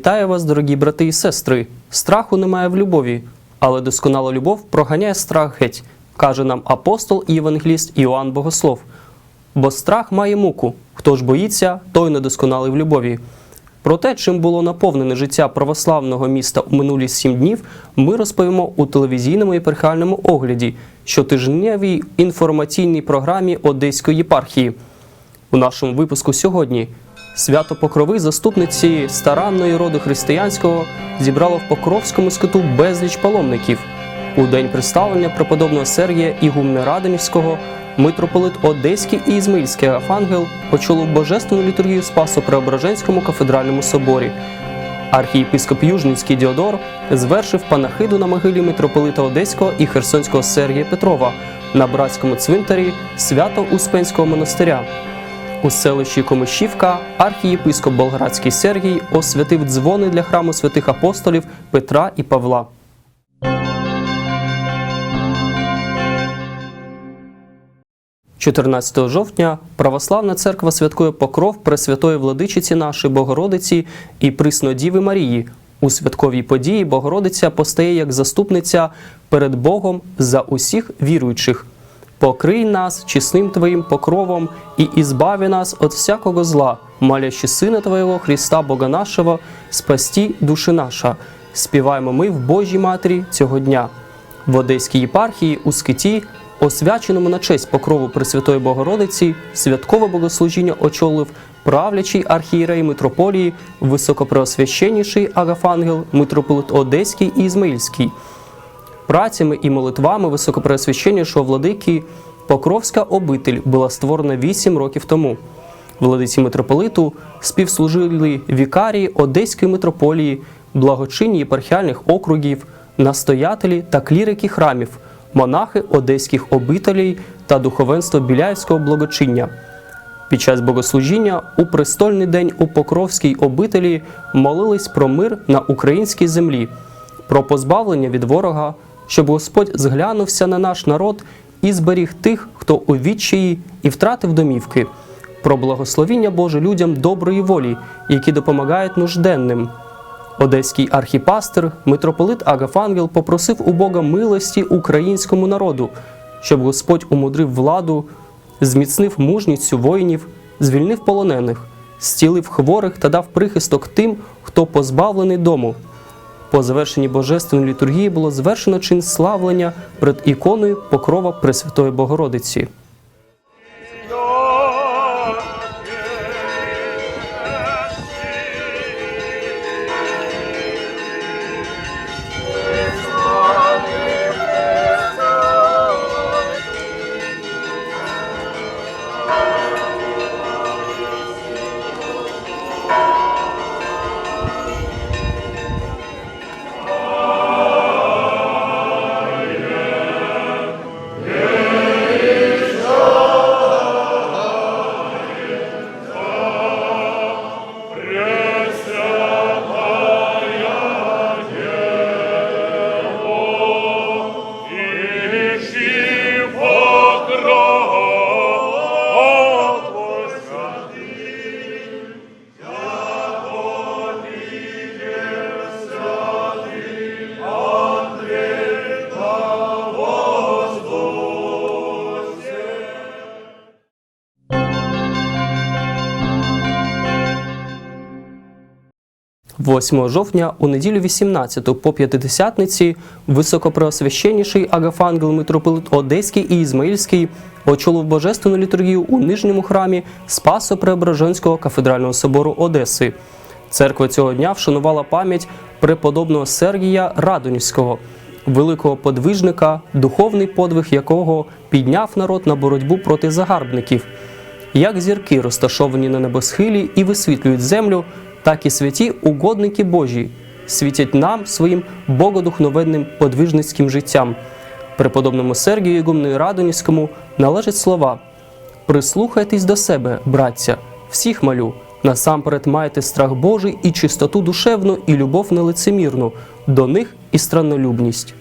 Вітаю вас, дорогі брати і сестри. Страху немає в любові, але досконала любов проганяє страх геть, каже нам апостол і євангеліст Іоанн Богослов. Бо страх має муку. Хто ж боїться, той недосконалий в любові. Про те, чим було наповнене життя православного міста у минулі сім днів, ми розповімо у телевізійному єпархіальному огляді, щотижневій інформаційній програмі Одеської єпархії. У нашому випуску сьогодні свято Покрови заступниці старанної роду християнського зібрало в Покровському скиту безліч паломників. У день представлення преподобного Сергія Ігумна Радонівського митрополит Одеський і Ізмаїльський Афангел очолив божественну літургію Спасу Преображенському кафедральному соборі. Архієпископ Южницький Діодор звершив панахиду на могилі митрополита Одеського і Херсонського Сергія Петрова на братському цвинтарі Свято-Успенського монастиря. У селищі Комишівка архієпископ Болградський Сергій освятив дзвони для храму святих апостолів Петра і Павла. – 14 жовтня Православна церква святкує покров Пресвятої владичиці нашої Богородиці і Приснодіви Марії. У святковій події Богородиця постає як заступниця перед Богом за усіх віруючих. Покрий нас чесним Твоїм покровом і ізбави нас від всякого зла, молящи Сина Твоєго Христа Бога нашого, спасті душі наша. Співаємо ми в Божій Матері цього дня. В Одеській єпархії у Скиті, освяченому на честь покрову Пресвятої Богородиці, святкове богослужіння очолив правлячий архієрей митрополії, високопреосвященніший Агафангел, митрополит Одеський і Ізмаїльський працями і молитвами високопреосвященнішого владики Покровська обитель була створена 8 років тому. Владиці митрополиту співслужили вікарії Одеської митрополії, благочинні єпархіальних округів, настоятелі та клірики храмів, монахи одеських обителей та духовенство Біляївського благочиння. Під час богослужіння у престольний день у Покровській обителі молились про мир на українській землі, про позбавлення від ворога, щоб Господь зглянувся на наш народ і зберіг тих, хто у відчаї і втратив домівки, про благословіння Боже людям доброї волі, які допомагають нужденним. Одеський архіпастер, митрополит Агафангел попросив у Бога милості українському народу, щоб Господь умудрив владу, зміцнив мужність воїнів, звільнив полонених, зцілив хворих та дав прихисток тим, хто позбавлений дому. По завершенні божественної літургії було звершено чин славлення перед іконою покрова Пресвятої Богородиці. 8 жовтня у неділю 18 по п'ятидесятниці високопреосвященніший Агафангел митрополит Одеський і Ізмаїльський очолив божественну літургію у нижньому храмі Спасо Преображенського кафедрального собору Одеси. Церква цього дня вшанувала пам'ять преподобного Сергія Радонівського, великого подвижника, духовний подвиг якого підняв народ на боротьбу проти загарбників. Як зірки розташовані на небосхилі і висвітлюють землю, так і святі угодники Божі світять нам своїм богодухновенним подвижницьким життям. Преподобному Сергію Ігумну Радонівському належать слова: Прислухайтесь до себе, браття, всіх малю. Насамперед маєте страх Божий і чистоту душевну, і любов нелицемірну, до них і страннолюбність.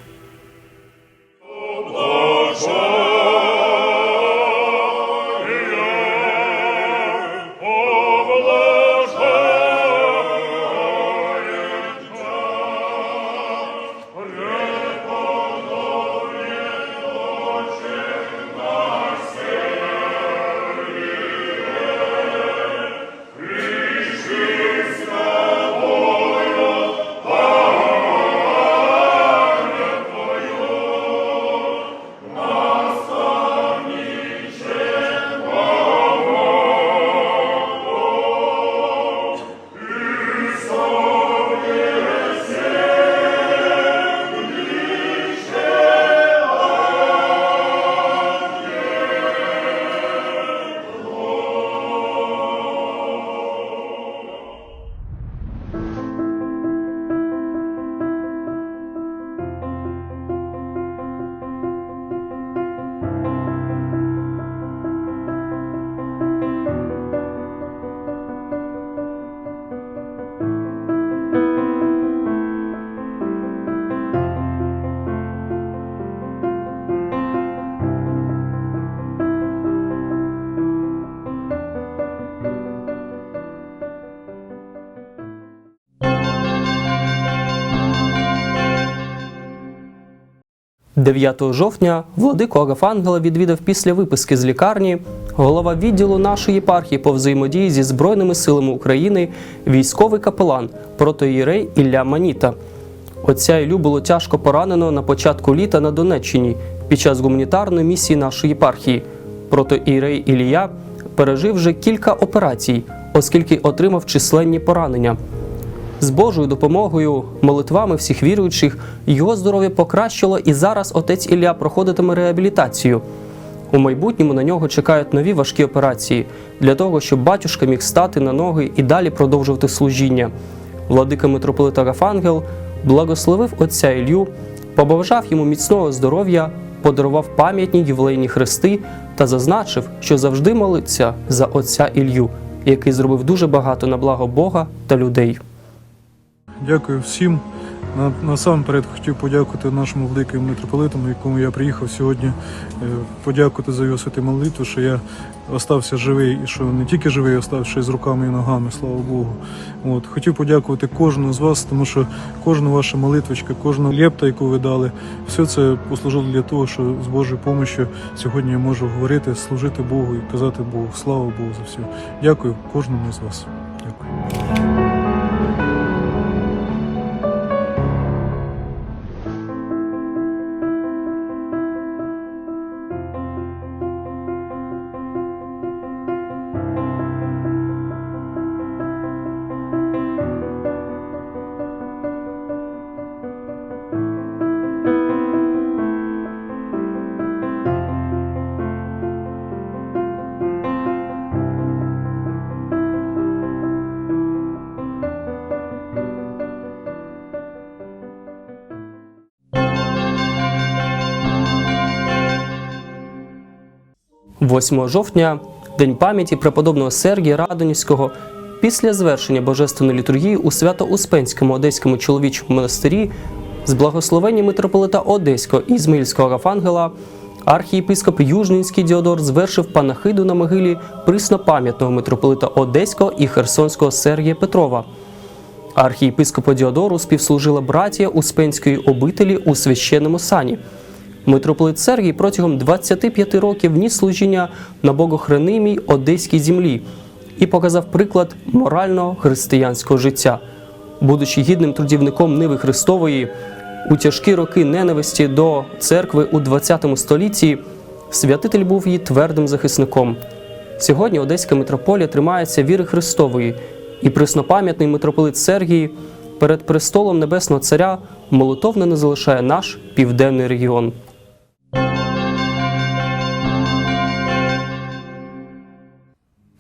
9 жовтня владику Агафангела відвідав після виписки з лікарні голова відділу нашої єпархії по взаємодії зі Збройними силами України, військовий капелан протоїрей Ілля Маніта. Отця Іллю було тяжко поранено на початку літа на Донеччині під час гуманітарної місії нашої єпархії. Протоїрей Ілія пережив вже кілька операцій, оскільки отримав численні поранення. З Божою допомогою, молитвами всіх віруючих, його здоров'я покращило, і зараз отець Ілля проходитиме реабілітацію. У майбутньому на нього чекають нові важкі операції для того, щоб батюшка міг стати на ноги і далі продовжувати служіння. Владика митрополит Агафангел благословив отця Ілью, побажав йому міцного здоров'я, подарував пам'ятні ювілейні хрести та зазначив, що завжди молиться за отця Ілью, який зробив дуже багато на благо Бога та людей. Дякую всім. Насамперед хотів подякувати нашому великому митрополиту, якому я приїхав сьогодні, е, подякувати за його святі молитву, що я остався живий і що не тільки живий, й з руками і ногами, слава Богу. От. Хотів подякувати кожному з вас, тому що кожна ваша молитвочка, кожна лепта, яку ви дали, все це послужило для того, що з Божою допомогою сьогодні я можу говорити, служити Богу і казати Богу. Слава Богу за все. Дякую кожному з вас. 8 жовтня, День пам'яті преподобного Сергія Радонівського, після звершення Божественної літургії у Свято-Успенському Одеському чоловічому монастирі з благословення митрополита Одеського і Ізмаїльського Рафангела архієпископ Южненський Діодор звершив панахиду на могилі приснопам'ятного митрополита Одеського і Херсонського Сергія Петрова. Архієпископу Діодору співслужила братія Успенської обителі у священному сані. Митрополит Сергій протягом 25 років ніс служіння на богохренимій одеській землі і показав приклад морального християнського життя. Будучи гідним трудівником Ниви Христової, у тяжкі роки ненависті до церкви у ХХ столітті, святитель був її твердим захисником. Сьогодні Одеська митрополія тримається віри Христової, і преснопам'ятний митрополит Сергій перед престолом Небесного Царя молитовно не залишає наш південний регіон.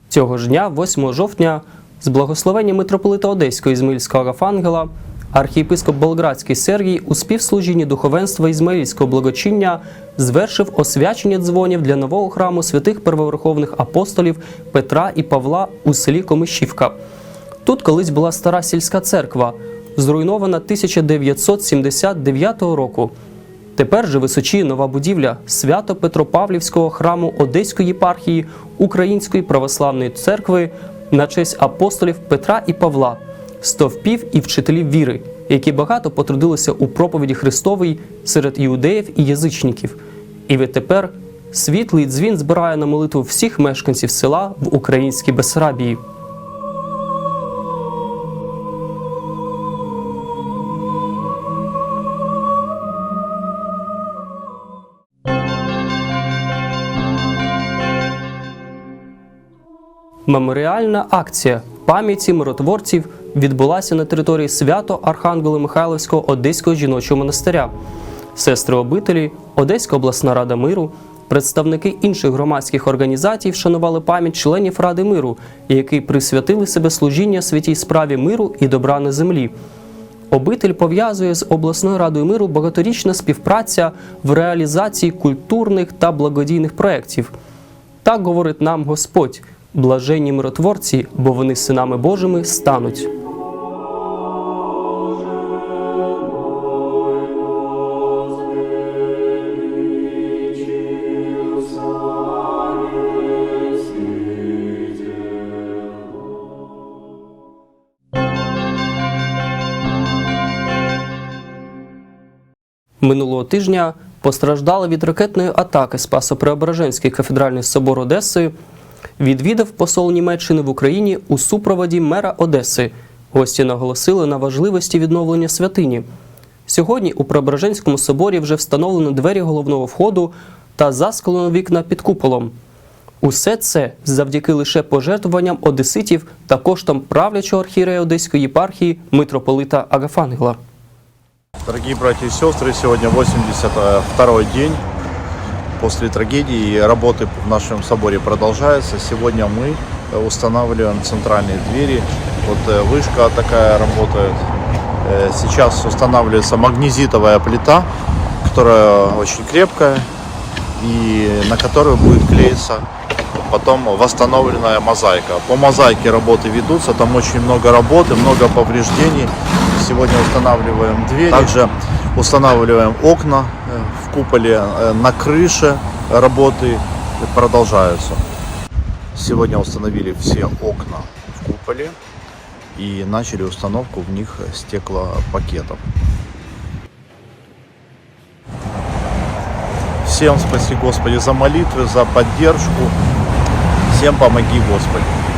Цього ж дня, 8 жовтня, з благословення митрополита Одеського Ізмаїльського Агафангела, архієпископ Болградський Сергій у співслужінні духовенства Ізмаїльського благочиння звершив освячення дзвонів для нового храму святих первоверховних апостолів Петра і Павла у селі Комишівка. Тут колись була стара сільська церква, зруйнована 1979 року. Тепер же височіє нова будівля Свято-Петропавлівського храму Одеської єпархії Української православної церкви на честь апостолів Петра і Павла, стовпів і вчителів віри, які багато потрудилися у проповіді Христовій серед іудеїв і язичників. І відтепер світлий дзвін збирає на молитву всіх мешканців села в українській Бесарабії. Меморіальна акція пам'яті миротворців відбулася на території свято Архангела Михайловського Одеського жіночого монастиря. Сестри обителі, Одеська обласна рада миру, представники інших громадських організацій вшанували пам'ять членів Ради миру, які присвятили себе служіння святій справі миру і добра на землі. Обитель пов'язує з обласною радою миру багаторічна співпраця в реалізації культурних та благодійних проєктів. Так говорить нам Господь, блаженні миротворці, бо вони синами Божими стануть. Минулого тижня постраждали від ракетної атаки Спасо-Преображенський кафедральний собор Одеси, відвідав посол Німеччини в Україні у супроводі мера Одеси. Гості наголосили на важливості відновлення святині. Сьогодні у Преображенському соборі вже встановлено двері головного входу та заскалено вікна під куполом. Усе це завдяки лише пожертвуванням одеситів та коштом правлячого архієрея Одеської єпархії митрополита Агафангела. Дорогие братья и сестры, сегодня 82 день после трагедии работы в нашем соборе продолжается. Сегодня мы э, устанавливаем центральные двери. Вот э, вышка такая работает. Э, Сейчас устанавливается магнезитовая плита, которая очень крепкая и на которую будет клеиться потом восстановленная мозаика. По мозаике работы ведутся, там очень много работы, много повреждений. Сегодня устанавливаем двери, также устанавливаем окна куполе, э, на крыше работы продолжаются. Сегодня установили все окна в куполе и начали установку в них стеклопакетов. Всем спаси Господи за молитвы, за поддержку. Всем помоги Господи.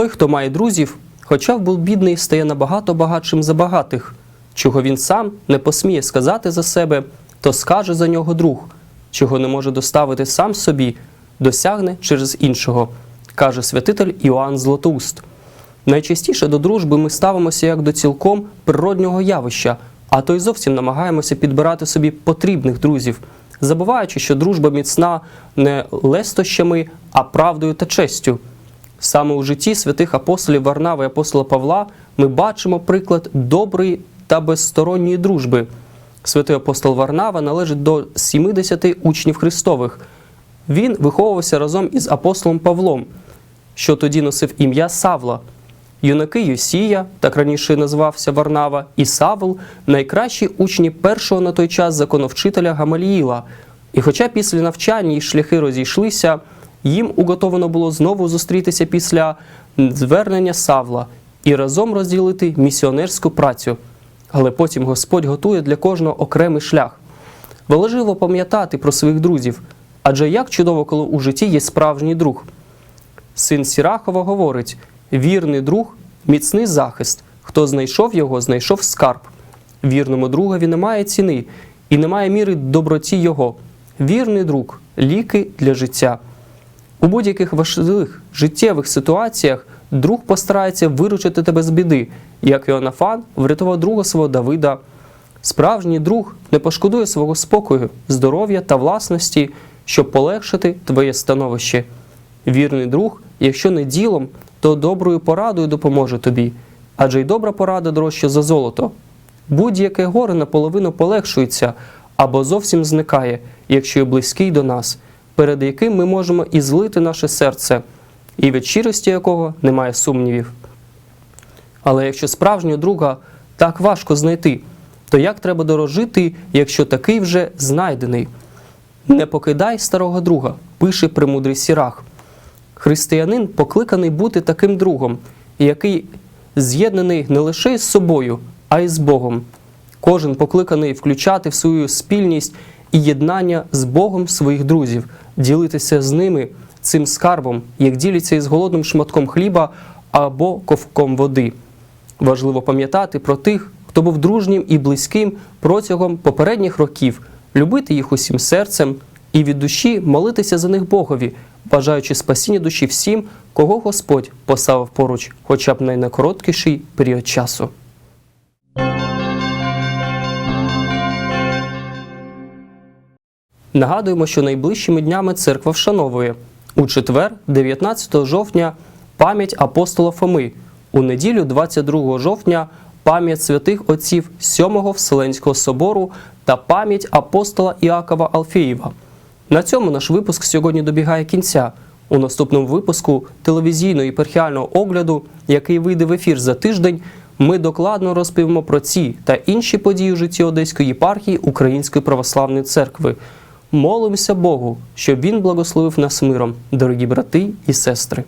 Той, хто має друзів, хоча б був бідний, стає набагато багатшим за багатих. Чого він сам не посміє сказати за себе, то скаже за нього друг, чого не може доставити сам собі, досягне через іншого, каже святитель Іоанн Златоуст. Найчастіше до дружби ми ставимося як до цілком природнього явища, а то й зовсім намагаємося підбирати собі потрібних друзів, забуваючи, що дружба міцна не лестощами, а правдою та честю. Саме у житті святих апостолів Варнава і апостола Павла ми бачимо приклад доброї та безсторонньої дружби. Святий апостол Варнава належить до 70 учнів Христових. Він виховувався разом із апостолом Павлом, що тоді носив ім'я Савла. Юнаки Йосія, так раніше назвався Варнава, і Савл найкращі учні першого на той час законовчителя Гамаліїла. І хоча після навчання їх шляхи розійшлися, їм уготовано було знову зустрітися після звернення Савла і разом розділити місіонерську працю. Але потім Господь готує для кожного окремий шлях. Важливо пам'ятати про своїх друзів, адже як чудово, коли у житті є справжній друг. Син Сірахова говорить: вірний друг, міцний захист. Хто знайшов його, знайшов скарб. Вірному другові немає ціни і немає міри доброті його. Вірний друг ліки для життя. У будь-яких важливих життєвих ситуаціях друг постарається виручити тебе з біди, як Іоаннафан врятував друга свого Давида. Справжній друг не пошкодує свого спокою, здоров'я та власності, щоб полегшити твоє становище. Вірний друг, якщо не ділом, то доброю порадою допоможе тобі, адже й добра порада дорожча за золото. Будь-яке горе наполовину полегшується або зовсім зникає, якщо є близький до нас, перед яким ми можемо і злити наше серце, і від щирості якого немає сумнівів. Але якщо справжнього друга так важко знайти, то як треба дорожити, якщо такий вже знайдений? Не покидай старого друга, пише премудрий Сірах. Християнин покликаний бути таким другом, який з'єднаний не лише з собою, а й з Богом. Кожен покликаний включати в свою спільність і єднання з Богом своїх друзів, ділитися з ними цим скарбом, як діляться із голодним шматком хліба або ковком води. Важливо пам'ятати про тих, хто був дружнім і близьким протягом попередніх років, любити їх усім серцем і від душі молитися за них Богові, бажаючи спасіння душі всім, кого Господь поставив поруч, хоча б найнакороткіший період часу. Нагадуємо, що найближчими днями церква вшановує у четвер, 19 жовтня, пам'ять апостола Фоми, у неділю, 22 жовтня, пам'ять святих отців Сьомого Вселенського собору та пам'ять апостола Іакова Алфеєва. На цьому наш випуск сьогодні добігає кінця. У наступному випуску телевізійного єпархіального огляду, який вийде в ефір за тиждень, ми докладно розповімо про ці та інші події у житті Одеської єпархії Української православної церкви. Молимося Богу, щоб Він благословив нас миром, дорогі брати і сестри.